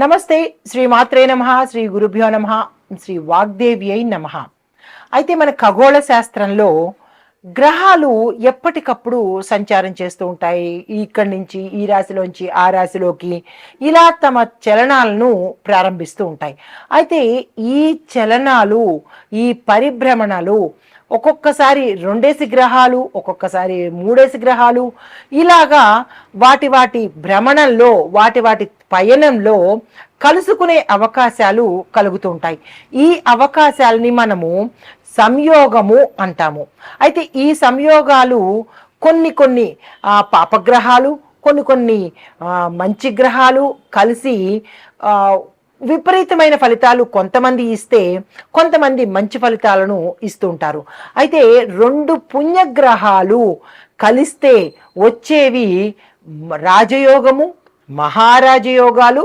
నమస్తే శ్రీ మాత్రే నమ శ్రీ గురుభ్యో నమ శ్రీ వాగ్దేవి అయి నమ. అయితే మన ఖగోళ శాస్త్రంలో గ్రహాలు ఎప్పటికప్పుడు సంచారం చేస్తూ ఉంటాయి. ఇక్కడి నుంచి ఈ రాశిలోంచి ఆ రాశిలోకి ఇలా తమ చలనాలను ప్రారంభిస్తూ ఉంటాయి. అయితే ఈ చలనాలు ఈ పరిభ్రమణలు ఒక్కొక్కసారి రెండేసి గ్రహాలు ఒక్కొక్కసారి మూడేసి గ్రహాలు. ఇలాగా వాటి వాటి భ్రమణంలో వాటి వాటి పయనంలో కలుసుకునే అవకాశాలు కలుగుతూ ఉంటాయి. ఈ అవకాశాలని మనము సంయోగము అంటాము. అయితే ఈ సంయోగాలు కొన్ని కొన్ని పాపగ్రహాలు కొన్ని కొన్ని మంచి గ్రహాలు కలిసి విపరీతమైన ఫలితాలు కొంతమంది ఇస్తే కొంతమంది మంచి ఫలితాలను ఇస్తూ ఉంటారు. అయితే రెండు పుణ్యగ్రహాలు కలిస్తే వచ్చేవి రాజయోగము మహారాజయోగాలు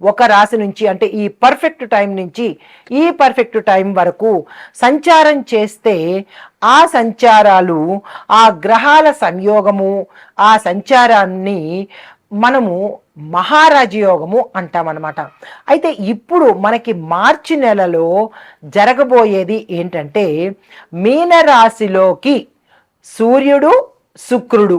ఒక రాశి నుంచి అంటే ఈ పర్ఫెక్ట్ టైం నుంచి ఈ పర్ఫెక్ట్ టైం వరకు సంచారం చేస్తే ఆ సంచారాలు ఆ గ్రహాల సంయోగము ఆ సంచారాన్ని మనము మహారాజయోగము అంటామన్నమాట. అయితే ఇప్పుడు మనకి మార్చి నెలలో జరగబోయేది ఏంటంటే మీనరాశిలోకి సూర్యుడు శుక్రుడు.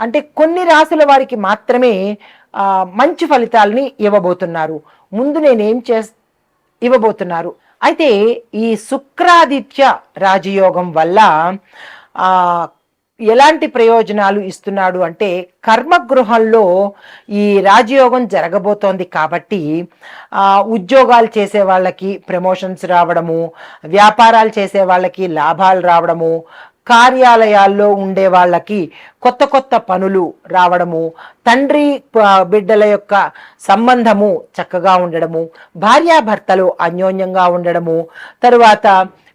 అంటే కొన్ని రాసుల వారికి మాత్రమే మంచి ఫలితాలని ఇవ్వబోతున్నారు. ముందు నేనేం చేస్ ఇవ్వబోతున్నారు. అయితే ఈ శుక్రాదిత్య రాజయోగం వల్ల ఎలాంటి ప్రయోజనాలు ఇస్తున్నాడు అంటే కర్మగృహంలో ఈ రాజయోగం జరగబోతోంది కాబట్టి ఉద్యోగాలు చేసే వాళ్ళకి ప్రమోషన్స్ రావడము వ్యాపారాలు చేసే వాళ్ళకి లాభాలు రావడము కార్యాలయాల్లో ఉండే వాళ్ళకి కొత్త కొత్త పనులు రావడము తండ్రి బిడ్డల యొక్క సంబంధము చక్కగా ఉండడము భార్యాభర్తలు అన్యోన్యంగా ఉండడము తరువాత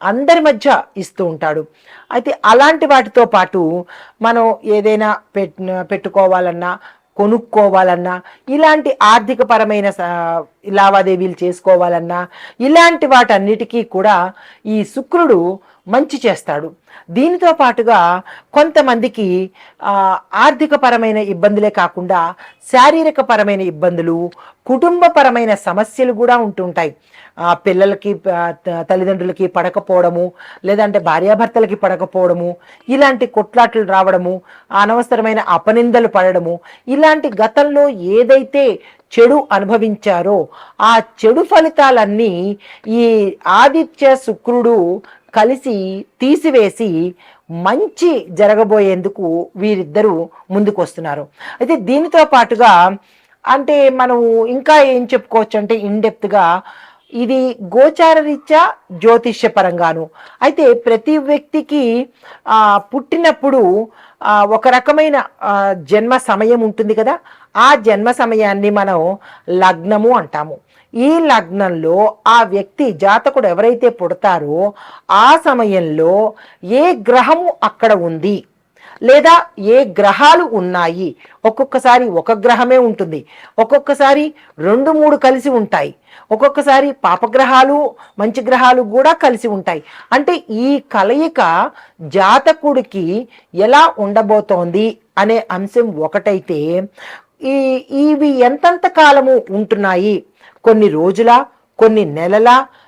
అందరి మధ్య ఇస్తూ ఉంటాడు. అయితే అలాంటి వాటితో పాటు మనం ఏదైనా పెట్ పెట్టుకోవాలన్నా కొనుక్కోవాలన్నా ఇలాంటి ఆర్థిక పరమైన లావాదేవీలు చేసుకోవాలన్నా ఇలాంటి వాటన్నిటికీ కూడా ఈ శుక్రుడు మంచి చేస్తాడు. దీనితో పాటుగా కొంతమందికి ఆర్థికపరమైన ఇబ్బందులే కాకుండా శారీరకపరమైన ఇబ్బందులు కుటుంబపరమైన సమస్యలు కూడా ఉంటుంటాయి పిల్లలకి ఆ, తల్లిదండ్రులకి పడకపోవడము లేదంటే భార్యాభర్తలకి పడకపోవడము ఇలాంటి కొట్లాట్లు రావడము అనవసరమైన అపనిందలు పడడము ఇలాంటి గతంలో ఏదైతే చెడు అనుభవించారో ఆ చెడు ఫలితాలన్నీ ఈ ఆదిత్య శుక్రుడు కలిసి తీసివేసి మంచి జరగబోయేందుకు వీరిద్దరూ ముందుకు వస్తున్నారు అయితే దీనితో పాటుగా అంటే మనము ఇంకా ఏం చెప్పుకోవచ్చు అంటే ఇన్డెప్త్గా ఇది గోచార రీత్యా జ్యోతిష్య పరంగాను అయితే ప్రతి వ్యక్తికి పుట్టినప్పుడు ఒక రకమైన జన్మ సమయం ఉంటుంది కదా? ఆ జన్మ సమయాన్ని మనం లగ్నము అంటాము. ఈ లగ్నంలో ఆ వ్యక్తి జాతకుడు ఎవరైతే పుడతారో ఆ సమయంలో ఏ గ్రహము అక్కడ ఉంది? లేదా ఏ గ్రహాలు ఉన్నాయి? ఒక్కొక్కసారి ఒక గ్రహమే ఉంటుంది. ఒక్కొక్కసారి రెండు మూడు కలిసి ఉంటాయి. ఒక్కొక్కసారి పాపగ్రహాలు మంచి గ్రహాలు కూడా కలిసి ఉంటాయి. అంటే ఈ కలయిక జాతకుడికి ఎలా ఉండబోతోంది అనే అంశం ఒకటైతే ఈ ఇవి ఎంతంత కాలము ఉంటున్నాయి? కొన్ని రోజుల కొన్ని నెలల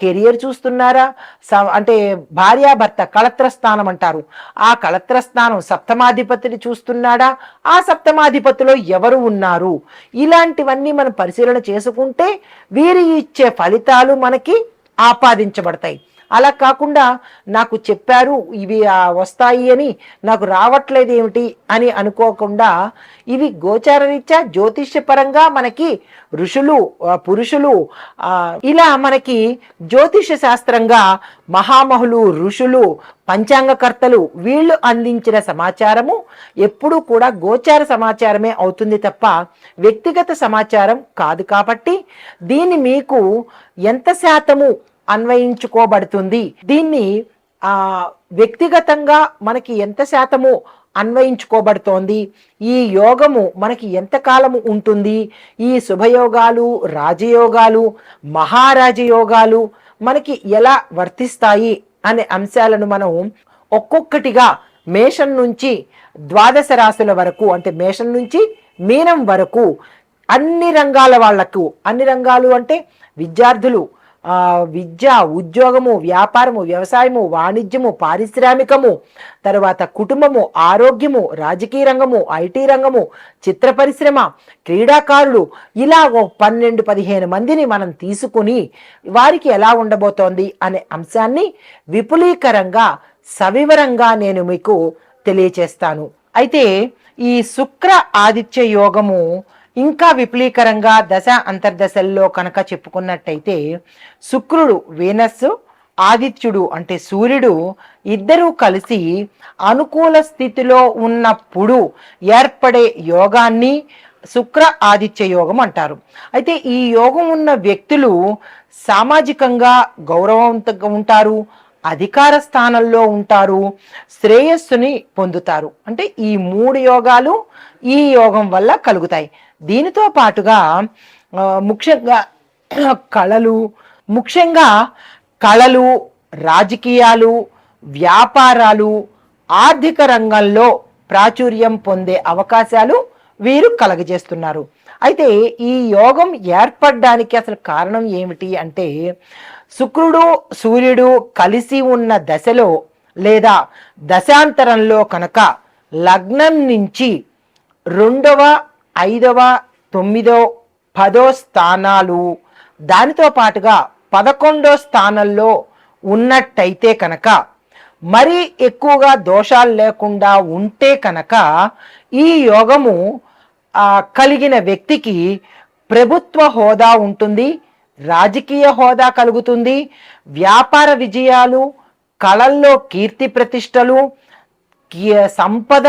కెరియర్ చూస్తున్నారా? స- అంటే భార్యాభర్త కళత్ర స్థానం అంటారు. ఆ కళత్ర స్థానం సప్తమాధిపతిని చూస్తున్నాడా? ఆ సప్తమాధిపతిలో ఎవరు ఉన్నారు? ఇలాంటివన్నీ మనం పరిశీలన చేసుకుంటే వీరి ఇచ్చే ఫలితాలు మనకి ఆపాదించబడతాయి. అలా కాకుండా నాకు చెప్పారు ఇవి వస్తాయి అని నాకు రావట్లేదు ఏమిటి అని అనుకోకుండా ఇవి గోచారరీత్యా జ్యోతిష్యపరంగా మనకి ఋషులు పురుషులు ఇలా మనకి జ్యోతిష శాస్త్రంగా మహామహులు ఋషులు పంచాంగకర్తలు వీళ్ళు అందించిన సమాచారము ఎప్పుడూ కూడా గోచార సమాచారమే అవుతుంది తప్ప వ్యక్తిగత సమాచారం కాదు కాబట్టి దీన్ని మీకు ఎంత శాతము అన్వయించుకోబడుతుంది. దీన్ని ఆ వ్యక్తిగతంగా మనకి ఎంత శాతము అన్వయించుకోబడుతోంది? ఈ యోగము మనకి ఎంత కాలము ఉంటుంది? ఈ శుభయోగాలు రాజయోగాలు మహారాజయోగాలు మనకి ఎలా వర్తిస్తాయి అనే అంశాలను మనం ఒక్కొక్కటిగా మేషం నుంచి ద్వాదశ రాశుల వరకు అంటే మేషం నుంచి మీనం వరకు అన్ని రంగాల వాళ్ళకు అన్ని రంగాలు అంటే విద్యార్థులు విద్య ఉద్యోగము వ్యాపారము వ్యవసాయము వాణిజ్యము పారిశ్రామికము తర్వాత కుటుంబము ఆరోగ్యము రాజకీయ రంగము ఐటీ రంగము చిత్ర పరిశ్రమ క్రీడాకారులు. ఇలా ఓ పన్నెండు పదిహేను మందిని మనం తీసుకుని వారికి ఎలా ఉండబోతోంది అనే అంశాన్ని విపులీకరంగా సవివరంగా నేను మీకు తెలియచేస్తాను. అయితే ఈ శుక్ర ఆదిత్య యోగము ఇంకా విపులీకరంగా దశ అంతర్దశల్లో కనుక చెప్పుకున్నట్టయితే శుక్రుడు వీనస్సు ఆదిత్యుడు అంటే సూర్యుడు ఇద్దరూ కలిసి అనుకూల స్థితిలో ఉన్నప్పుడు ఏర్పడే యోగాన్ని శుక్ర ఆదిత్య యోగం అంటారు. అయితే ఈ యోగం ఉన్న వ్యక్తులు సామాజికంగా గౌరవంతంగా ఉంటారు అధికార స్థానంలో ఉంటారు శ్రేయస్సుని పొందుతారు. అంటే ఈ మూడు యోగాలు ఈ యోగం వల్ల కలుగుతాయి. దీనితో పాటుగా ముఖ్యంగా కళలు ముఖ్యంగా కళలు రాజకీయాలు వ్యాపారాలు ఆర్థిక రంగంలో ప్రాచుర్యం పొందే అవకాశాలు వీరు కలగజేస్తున్నారు. అయితే ఈ యోగం ఏర్పడడానికి అసలు కారణం ఏమిటి అంటే శుక్రుడు సూర్యుడు కలిసి ఉన్న దశలో లేదా దశాంతరంలో కనుక లగ్నం నుంచి రెండవ ఐదవ తొమ్మిదో పదో స్థానాలు. దానితో పాటుగా పదకొండో స్థానంలో ఉన్నట్టయితే కనుక మరీ ఎక్కువగా దోషాలు లేకుండా ఉంటే కనుక ఈ యోగము కలిగిన వ్యక్తికి ప్రభుత్వ హోదా ఉంటుంది రాజకీయ హోదా కలుగుతుంది వ్యాపార విజయాలు కళల్లో కీర్తి ప్రతిష్టలు కీ- సంపద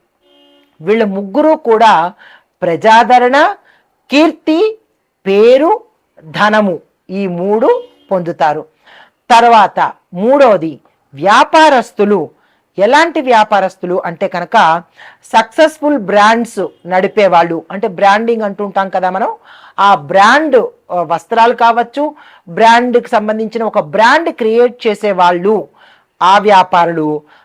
వీళ్ళ ముగ్గురు కూడా ప్రజాదరణ కీర్తి పేరు ధనము ఈ మూడు పొందుతారు. తర్వాత మూడవది వ్యాపారస్తులు. ఎలాంటి వ్యాపారస్తులు అంటే కనుక సక్సెస్ఫుల్ బ్రాండ్స్ నడిపే వాళ్ళు అంటే బ్రాండింగ్ అంటుంటాం కదా మనం. ఆ బ్రాండ్ వస్త్రాలు కావచ్చు బ్రాండ్కి సంబంధించిన ఒక బ్రాండ్ క్రియేట్ చేసే వాళ్ళు ఆ వ్యాపారులు.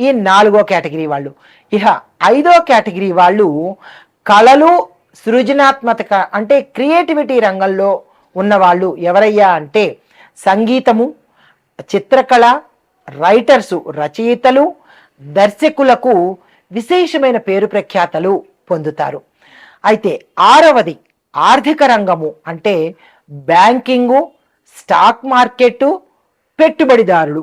ఈ నాలుగో కేటగిరీ వాళ్ళు. ఇహ ఐదో కేటగిరీ వాళ్ళు కళలు సృజనాత్మక అంటే క్రియేటివిటీ రంగంలో ఉన్నవాళ్ళు ఎవరయ్యా అంటే సంగీతము చిత్రకళ రైటర్సు రచయితలు దర్శకులకు విశేషమైన పేరు ప్రఖ్యాతలు పొందుతారు. అయితే ఆరవది ఆర్థిక రంగము అంటే బ్యాంకింగు స్టాక్ మార్కెట్ పెట్టుబడిదారులు.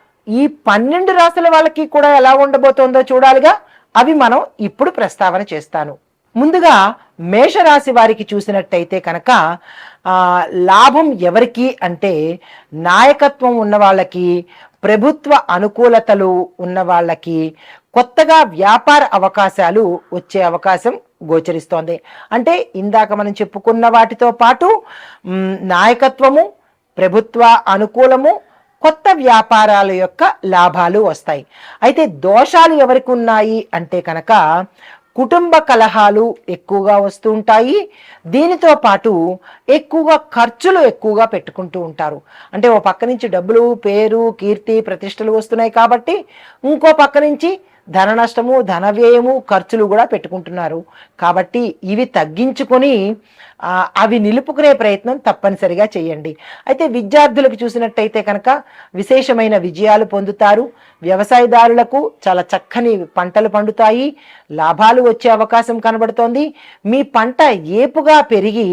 ఈ పన్నెండు రాసుల వాళ్ళకి కూడా ఎలా ఉండబోతోందో చూడాలిగా. అవి మనం ఇప్పుడు ప్రస్తావన చేస్తాను. ముందుగా మేషరాశి వారికి చూసినట్టయితే కనుక లాభం ఎవరికి అంటే నాయకత్వం ఉన్న వాళ్ళకి ప్రభుత్వ అనుకూలతలు ఉన్న వాళ్ళకి కొత్తగా వ్యాపార అవకాశాలు వచ్చే అవకాశం గోచరిస్తోంది. అంటే ఇందాక మనం చెప్పుకున్న వాటితో పాటు నాయకత్వము ప్రభుత్వ అనుకూలము కొత్త వ్యాపారాల యొక్క లాభాలు వస్తాయి. అయితే దోషాలు ఎవరికి ఉన్నాయి అంటే కనుక కుటుంబ కలహాలు ఎక్కువగా వస్తూ ఉంటాయి. దీనితో పాటు ఎక్కువగా ఖర్చులు ఎక్కువగా పెట్టుకుంటూ ఉంటారు. అంటే ఓ పక్క నుంచి డబ్బులు పేరు కీర్తి ప్రతిష్టలు వస్తున్నాయి కాబట్టి ఇంకో పక్క నుంచి ధన నష్టము ధన వ్యయము ఖర్చులు కూడా పెట్టుకుంటున్నారు. కాబట్టి ఇవి తగ్గించుకొని అవి నిలుపుకునే ప్రయత్నం తప్పనిసరిగా చేయండి. అయితే విద్యార్థులకు చూసినట్టయితే కనుక విశేషమైన విజయాలు పొందుతారు. వ్యవసాయదారులకు చాలా చక్కని పంటలు పండుతాయి. లాభాలు వచ్చే అవకాశం కనబడుతోంది. మీ పంట ఏపుగా పెరిగి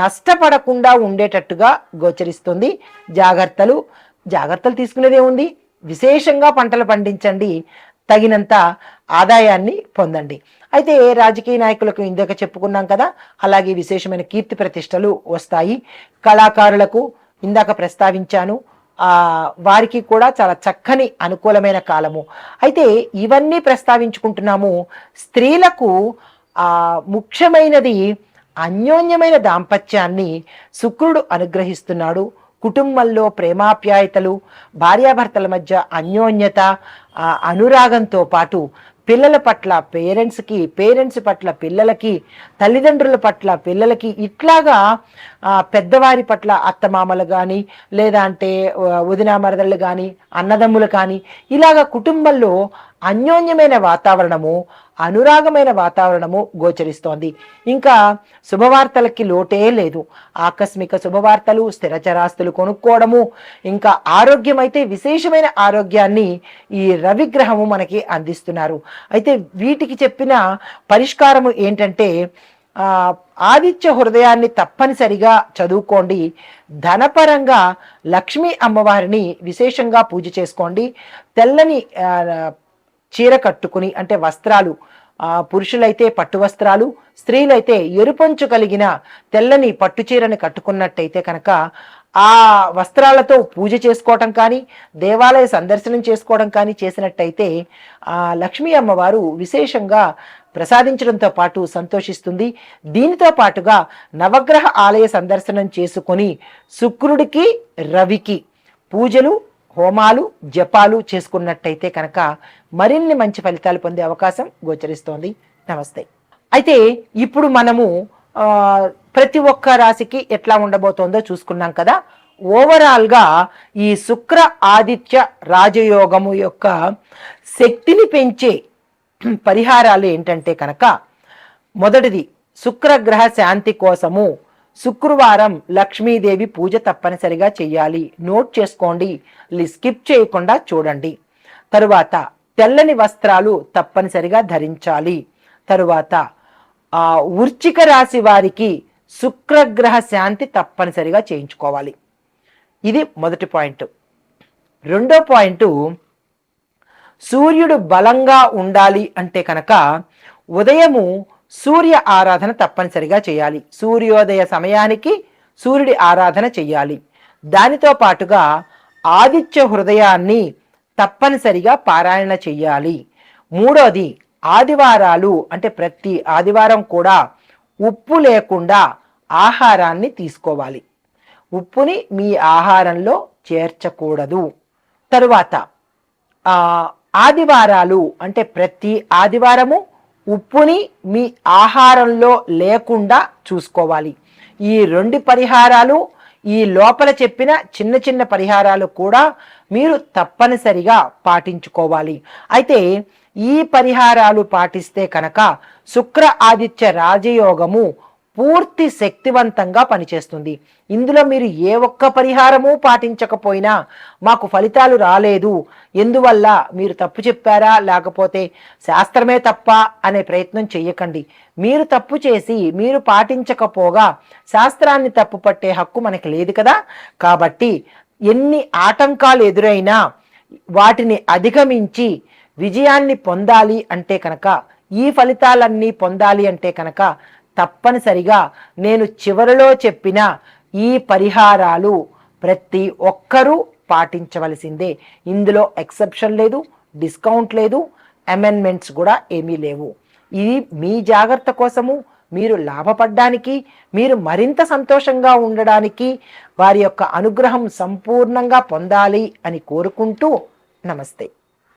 నష్టపడకుండా ఉండేటట్టుగా గోచరిస్తుంది. జాగ్రత్తలు జాగ్రత్తలు తీసుకునేదే ఉంది. విశేషంగా పంటలు పండించండి. తగినంత ఆదాయాన్ని పొందండి. అయితే రాజకీయ నాయకులకు ఇందాక చెప్పుకున్నాం కదా అలాగే విశేషమైన కీర్తి ప్రతిష్టలు వస్తాయి. కళాకారులకు ఇందాక ప్రస్తావించాను వారికి కూడా చాలా చక్కని అనుకూలమైన కాలము. అయితే ఇవన్నీ ప్రస్తావించుకుంటున్నాము. స్త్రీలకు ముఖ్యమైనది అన్యోన్యమైన దాంపత్యాన్ని శుక్రుడు అనుగ్రహిస్తున్నాడు. కుటుంబంలో ప్రేమాప్యాయతలు భార్యాభర్తల మధ్య అన్యోన్యత అనురాగంతో పాటు పిల్లల పట్ల పేరెంట్స్కి పేరెంట్స్ పట్ల పిల్లలకి తల్లిదండ్రుల పట్ల పిల్లలకి ఇట్లాగా పెద్దవారి పట్ల అత్తమామలు కానీ లేదా అంటే వదినామరదళ్ళు కానీ అన్నదమ్ములు కానీ ఇలాగ కుటుంబంలో అన్యోన్యమైన వాతావరణము అనురాగమైన వాతావరణము గోచరిస్తోంది. ఇంకా శుభవార్తలకి లోటే లేదు. ఆకస్మిక శుభవార్తలు స్థిరచరాస్తులు కొనుక్కోవడము ఇంకా ఆరోగ్యం అయితే విశేషమైన ఆరోగ్యాన్ని ఈ రవిగ్రహము మనకి అందిస్తున్నారు. అయితే వీటికి చెప్పిన పరిష్కారము ఏంటంటే ఆదిత్య హృదయాన్ని తప్పనిసరిగా చదువుకోండి. ధనపరంగా లక్ష్మీ అమ్మవారిని విశేషంగా పూజ చేసుకోండి. తెల్లని చీర కట్టుకుని అంటే వస్త్రాలు పురుషులైతే పట్టు వస్త్రాలు స్త్రీలైతే ఎరుపంచు కలిగిన తెల్లని పట్టు చీరని కట్టుకున్నట్టయితే కనుక ఆ వస్త్రాలతో పూజ చేసుకోవటం కానీ దేవాలయ సందర్శనం చేసుకోవడం కానీ చేసినట్టయితే ఆ లక్ష్మీ అమ్మవారు విశేషంగా ప్రసాదించడంతో పాటు సంతోషిస్తుంది. దీనితో పాటుగా నవగ్రహ ఆలయ సందర్శనం చేసుకొని శుక్రుడికి రవికి పూజలు హోమాలు జపాలు చేసుకున్నట్టయితే కనుక మరిన్ని మంచి ఫలితాలు పొందే అవకాశం గోచరిస్తోంది. నమస్తే. అయితే ఇప్పుడు మనము ప్రతి ఒక్క రాశికి ఎట్లా ఉండబోతోందో చూసుకున్నాం కదా. ఓవరాల్గా ఈ శుక్ర ఆదిత్య రాజయోగము యొక్క శక్తిని పెంచే పరిహారాలు ఏంటంటే కనుక మొదటిది శుక్రగ్రహ శాంతి కోసము శుక్రవారం లక్ష్మీదేవి పూజ తప్పనిసరిగా చేయాలి. నోట్ చేసుకోండి. స్కిప్ చేయకుండా చూడండి. తరువాత తెల్లని వస్త్రాలు తప్పనిసరిగా ధరించాలి. తరువాత ఆ వృచ్చిక రాశి వారికి శుక్రగ్రహ శాంతి తప్పనిసరిగా చేయించుకోవాలి. ఇది మొదటి పాయింట్. రెండో పాయింట్ సూర్యుడు బలంగా ఉండాలి అంటే కనుక ఉదయము సూర్య ఆరాధన తప్పనిసరిగా చేయాలి. సూర్యోదయ సమయానికి సూర్యుడి ఆరాధన చెయ్యాలి దానితో పాటుగా ఆదిత్య హృదయాన్ని తప్పనిసరిగా పారాయణ చెయ్యాలి మూడోది ఆదివారాలు అంటే ప్రతి ఆదివారం కూడా ఉప్పు లేకుండా ఆహారాన్ని తీసుకోవాలి. ఉప్పుని మీ ఆహారంలో చేర్చకూడదు. తరువాత ఆదివారాలు అంటే ప్రతి ఆదివారము ఉప్పుని మీ ఆహారంలో లేకుండా చూసుకోవాలి. ఈ రెండు పరిహారాలు ఈ లోపల చెప్పిన చిన్న చిన్న పరిహారాలు కూడా మీరు తప్పనిసరిగా పాటించుకోవాలి. అయితే ఈ పరిహారాలు పాటిస్తే కనుక శుక్ర ఆదిత్య రాజయోగము పూర్తి శక్తివంతంగా పనిచేస్తుంది. ఇందులో మీరు ఏ ఒక్క పరిహారము పాటించకపోయినా మాకు ఫలితాలు రాలేదు. ఎందువల్ల మీరు తప్పు చెప్పారా? లేకపోతే శాస్త్రమే తప్ప అనే ప్రయత్నం చెయ్యకండి. మీరు తప్పు చేసి మీరు పాటించకపోగా శాస్త్రాన్ని తప్పు పట్టే హక్కు మనకి లేదు కదా? కాబట్టి ఎన్ని ఆటంకాలు ఎదురైనా వాటిని అధిగమించి విజయాన్ని పొందాలి అంటే కనుక ఈ ఫలితాలన్నీ పొందాలి అంటే కనుక తప్పనిసరిగా నేను చివరిలో చెప్పిన ఈ పరిహారాలు ప్రతి ఒక్కరూ పాటించవలసిందే. ఇందులో ఎక్సెప్షన్ లేదు డిస్కౌంట్ లేదు అమెండ్మెంట్స్ కూడా ఏమీ లేవు. ఇది మీ జాగ్రత్త కోసము మీరు లాభపడ్డానికి మీరు మరింత సంతోషంగా ఉండడానికి వారి యొక్క అనుగ్రహం సంపూర్ణంగా పొందాలి అని కోరుకుంటూ నమస్తే.